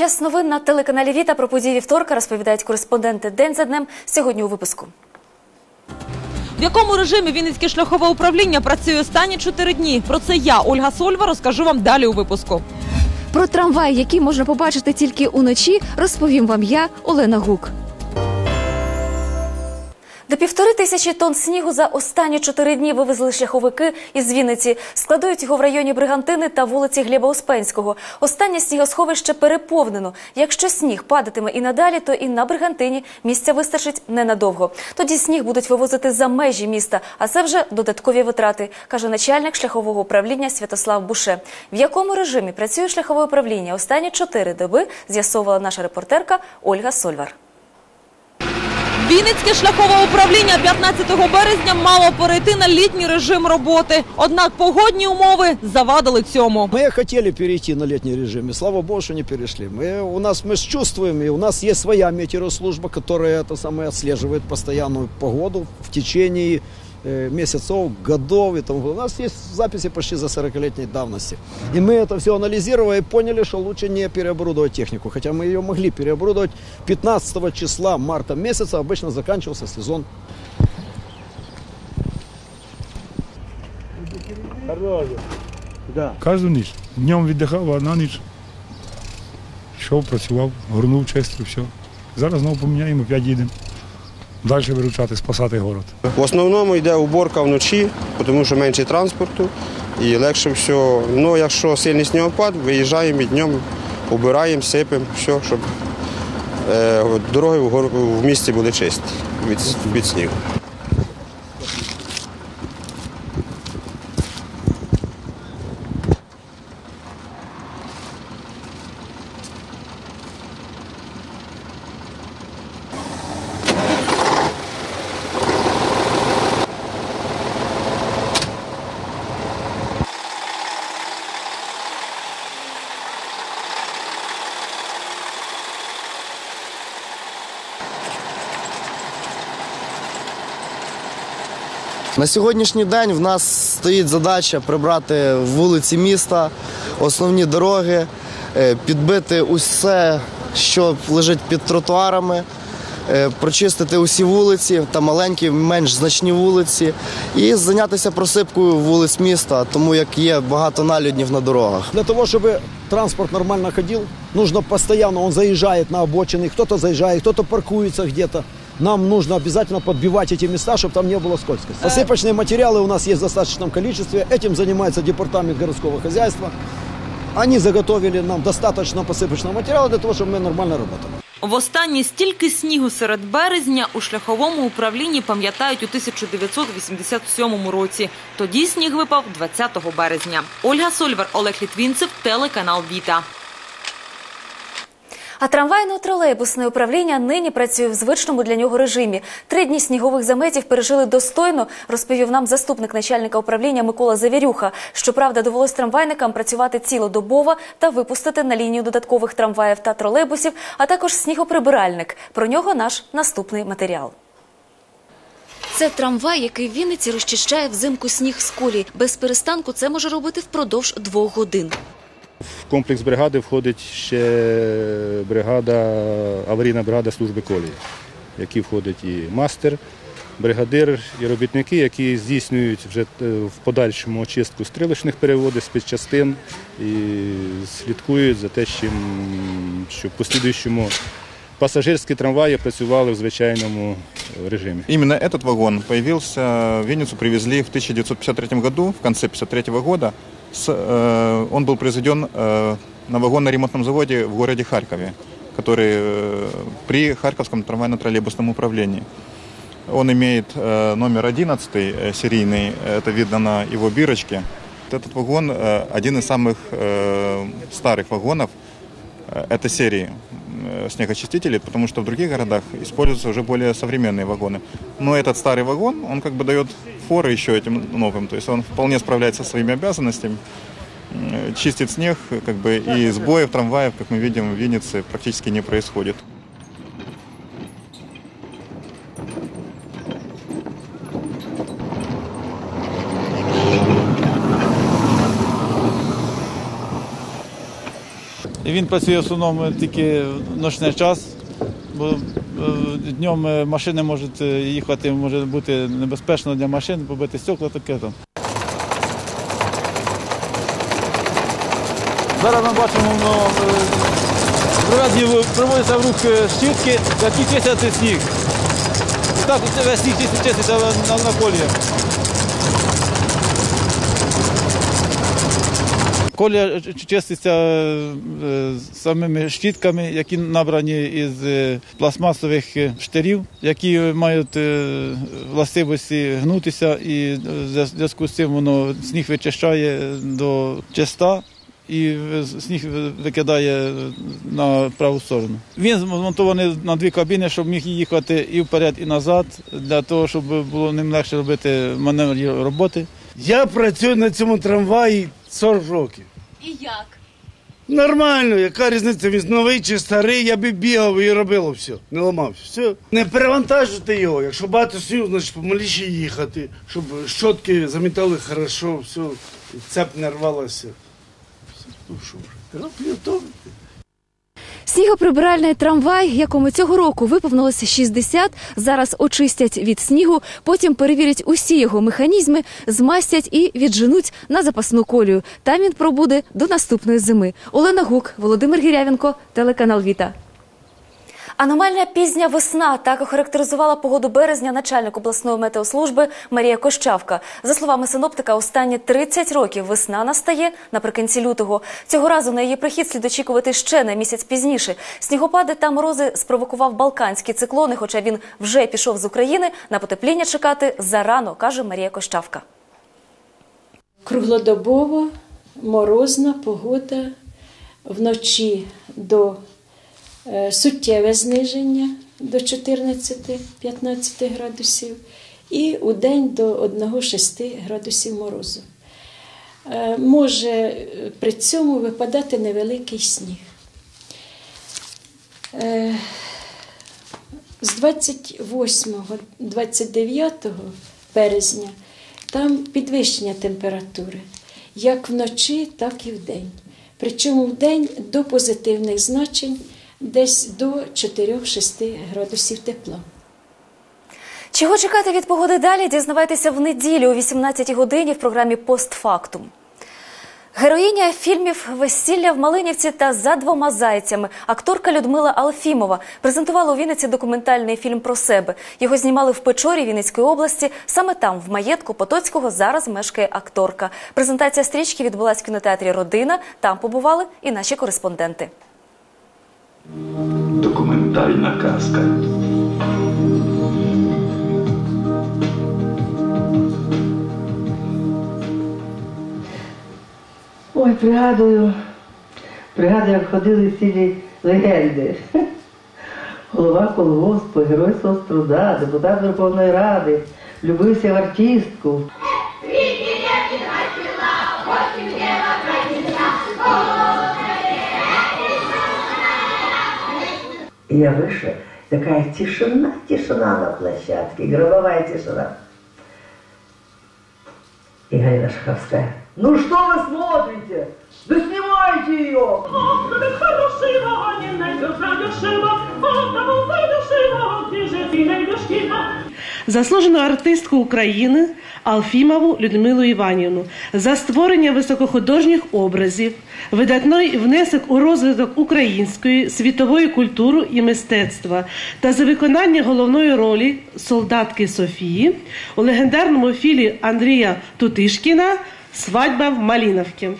час новин на телеканалі Віта про події вівторка розповідають кореспонденти день за днем. Сьогодні у випуску. В якому режимі Вінницьке шляхове управління працює останні чотири дні? Про це я, Ольга Сольва, розкажу вам далі у випуску. Про трамвай, який можна побачити тільки уночі, розповім вам я, Олена Гук. До півтори тисячі тонн снігу за останні чотири дні вивезли шляховики із Вінниці. Складують його в районі Бригантини та вулиці Гліба Успенського. Останнє снігосховище переповнено. Якщо сніг падатиме і надалі, то і на Бригантині місця вистачить ненадовго. Тоді сніг будуть вивозити за межі міста, а це вже додаткові витрати, каже начальник шляхового управління Святослав Буше. В якому режимі працює шляхове управління останні чотири доби, з'ясовувала наша репортерка Ольга Сольвар. Вінницьке шляхове управління 15 березня мало перейти на літній режим роботи. Однак погодні умови завадили цьому. Мы хотели перейти на летний режим, и слава богу, что не перешли. Мы, у нас, мы ж чувствуем, и у нас есть своя метеослужба, которая это самое отслеживает постоянную погоду в течение э, месяцев, годов и тому. У нас есть записи почти за 40-летней давности. И мы это все анализировали и поняли, что лучше не переоборудовать технику. Хотя мы ее могли переоборудовать 15 числа марта месяца, обычно заканчивался сезон Кожну ніч. Днем віддихав, а на ніч йшов, працював, горнув чисто, все. Зараз знову поміняємо, опять їдемо. Далі виручати, спасати город. В основному йде уборка вночі, тому що менше транспорту і легше все. Ну, якщо сильний снігопад, виїжджаємо і днем, убираємо, сипемо, все, щоб е, дороги в, місті були чисті від, від снігу. На сьогоднішній день в нас стоїть задача прибрати вулиці міста, основні дороги, е, підбити усе, що лежить під тротуарами, е, прочистити усі вулиці та маленькі, менш значні вулиці, і зайнятися просипкою вулиць міста, тому як є багато налюднів на дорогах. Для того, чтобы транспорт нормально ходил, нужно постоянно, он заезжает на обочины, кто-то заезжает, кто-то паркуется где-то Нам нужно обязательно подбивать эти места, чтобы там не было скользкости. Посыпочные материалы у нас есть в достаточном количестве. Этим занимается департамент городского хозяйства. Они заготовили нам достаточно посыпочного материала для того, чтобы мы нормально работали. Востаннє стільки снігу серед березня у шляховому управлінні пам'ятають у 1987 році. Тоді сніг випав 20 березня. Ольга Сольвар, Олег Літвінцев, телеканал Віта. А трамвайно-тролейбусне управління нині працює в звичному для нього режимі. Три дні снігових заметів пережили достойно, розповів нам заступник начальника управління Микола Завірюха. Щоправда, довелось трамвайникам працювати цілодобово та випустити на лінію додаткових трамваїв та тролейбусів, а також снігоприбиральник. Про нього наш наступний матеріал. Це трамвай, який в Вінниці розчищає взимку сніг з колії. Без перестанку це може робити впродовж двох годин. В комплекс бригади входить ще бригада, аварійна бригада служби колії, в які входить і мастер, бригадир, і робітники, які здійснюють вже е, в подальшому очистку стрілочних переводів, спецчастин і слідкують за те, щоб в послідуючому пасажирські трамваї працювали в звичайному режимі. Именно этот вагон появился, в Винницу привезли в 1953 году, в конце 1953 года. С, э, он был произведен э, на вагонно-ремонтном заводе в городе Харькове, который э, при Харьковском трамвайно-троллейбусном управлении. Он имеет э, номер 11 э, серийный, это видно на его бирочке. Этот вагон э, один из самых э, старых вагонов э, этой серии э, снегочистителей, потому что в других городах используются уже более современные вагоны. Но этот старый вагон, он как бы дает форы еще этим новым, то есть он вполне справляется со своими обязанностями, м, чистит снег, как бы и сбоев трамваев, как мы видим, в Виннице практически не происходит. Він працює в основному тільки в ночний час, бо е, днем е, машини можуть е, їхати, може бути небезпечно для машин, побити стекла таке там. Зараз ми бачимо, ну, приводяться в рух щітки, які чистять сніг. Так весь сніг чиститься на, на, на колії. Колія ч- чиститься е, самими щітками, які набрані із е, пластмасових штирів, які мають е, властивості гнутися, і в зв'язку з цим воно сніг вичищає до чиста. І сніг викидає на праву сторону. Він змонтований на дві кабіни, щоб міг їхати і вперед, і назад, для того, щоб було ним легше робити маневр роботи. Я працюю на цьому трамваї 40 років. І як? Нормально, яка різниця, він новий чи старий, я би бігав і робило все, не ламався. Все. Не перевантажуйте його. Якщо багато снігу, значить помаліше їхати, щоб щотки замітали хорошо, все, цеп не рвалося. Все, Ну що вже, треба підготовити. Снігоприбиральний трамвай, якому цього року виповнилося 60, зараз очистять від снігу, потім перевірять усі його механізми, змастять і відженуть на запасну колію. Там він пробуде до наступної зими. Олена Гук, Володимир Гірявенко, телеканал Віта. Аномальна пізня весна так охарактеризувала погоду березня начальник обласної метеослужби Марія Кощавка. За словами синоптика, останні 30 років весна настає наприкінці лютого. Цього разу на її прихід слід очікувати ще на місяць пізніше. Снігопади та морози спровокував балканські циклони, хоча він вже пішов з України. На потепління чекати зарано, каже Марія Кощавка. Круглодобово морозна погода вночі до суттєве зниження до 14-15 градусів і у день до 1-6 градусів морозу. Е, Може е, при цьому випадати невеликий сніг. Е, З 28-29 березня там підвищення температури як вночі, так і вдень. Причому вдень до позитивних значень десь до 4-6 градусів тепла. Чого чекати від погоди далі? Дізнавайтеся в неділю о 18 годині в програмі Постфактум. Героїня фільмів Весілля в Малинівці та за двома зайцями акторка Людмила Алфімова презентувала у Вінниці документальний фільм про себе. Його знімали в Печорі Вінницької області. Саме там, в маєтку Потоцького, зараз мешкає акторка. Презентація стрічки відбулась в кінотеатрі Родина. Там побували і наші кореспонденти. Документальна казка. Ой, пригадую, пригадую, як ходили цілі легенди. Голова колгоспу, герой соцтруда, депутат Верховної Ради, влюбився в артистку. Я вышла, такая тишина, тишина на площадке, гробовая тишина. И Галина Шаховская, ну что вы смотрите? Да снимайте ее! Ох, ты хорошего, не найдешь радушего, вот того выдушего, ты же ты найдешь его, Заслужену артистку України Алфімову Людмилу Іванівну за створення високохудожніх образів, видатний внесок у розвиток української світової культури і мистецтва та за виконання головної ролі солдатки Софії у легендарному філі Андрія Тутишкіна Свадьба в Малиновке.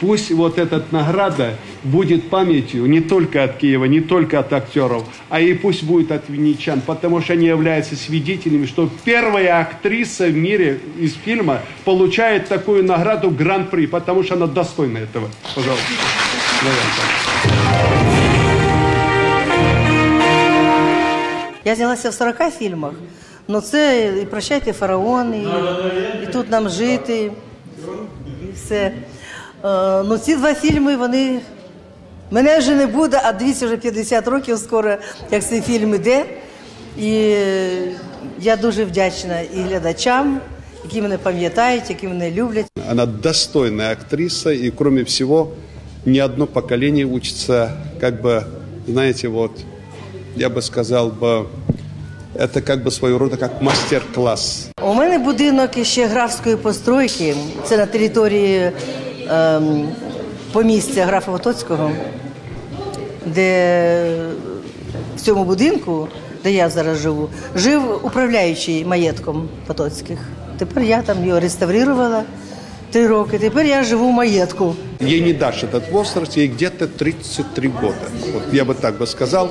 Пусть вот эта награда будет памятью не только от Киева, не только от актеров, а и пусть будет от винничан, потому что они являются свидетелями, что первая актриса в мире из фильма получает такую награду Гран-при, потому что она достойна этого. Пожалуйста. Наверное, так. Я знялася в 40 фільмах. Ну це і прощайте фараон, і, і тут нам жити, і все. Е, ну ці два фільми, вони. Мене вже не буде, а дивіться, вже 50 років скоро, як цей фільм іде. І е, я дуже вдячна і глядачам, які мене пам'ятають, які мене люблять. Она достойная актриса и, кроме всего, не одно поколение учится, как бы, знаете, вот, я бы сказал бы, это как бы своего рода как мастер-класс. У мене будинок ще графської постройки. Це на території ем, помістя графа Потоцького, де в цьому будинку, де я зараз живу, жив управляючий маєтком Потоцьких. Тепер я там його реставрувала три роки. Тепер я живу в маєтку. Ей не дашь этот возраст, ей где-то 33 года. Вот я бы так бы сказал.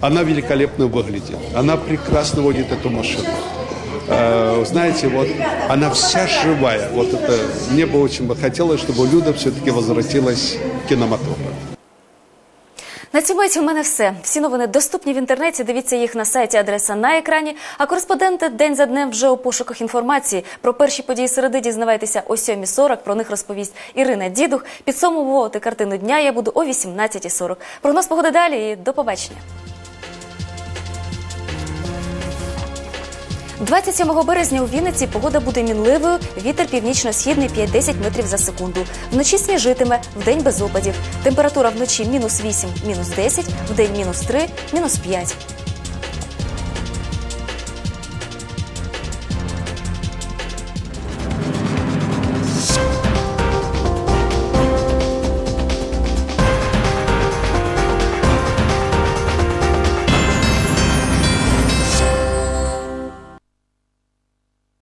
Она великолепно выглядит. Она прекрасно водит эту машину. Э, Знаете, вот она вся живая. Вот это мне бы очень бы хотелось, чтобы Люда все-таки возвратилась в кинематограф. На цьому мить у мене все. Всі новини доступні в інтернеті. Дивіться їх на сайті, адреса на екрані. А кореспонденти день за днем вже у пошуках інформації. Про перші події середи дізнавайтеся о 7.40. Про них розповість Ірина Дідух. Підсумовувати картину дня я буду о 18.40. Прогноз погоди далі і до побачення. 27 березня у Вінниці погода буде мінливою. Вітер північно-східний 5-10 метрів за секунду. Вночі сніжитиме, вдень без опадів. Температура вночі мінус 8, мінус 10, вдень мінус 3, мінус 5.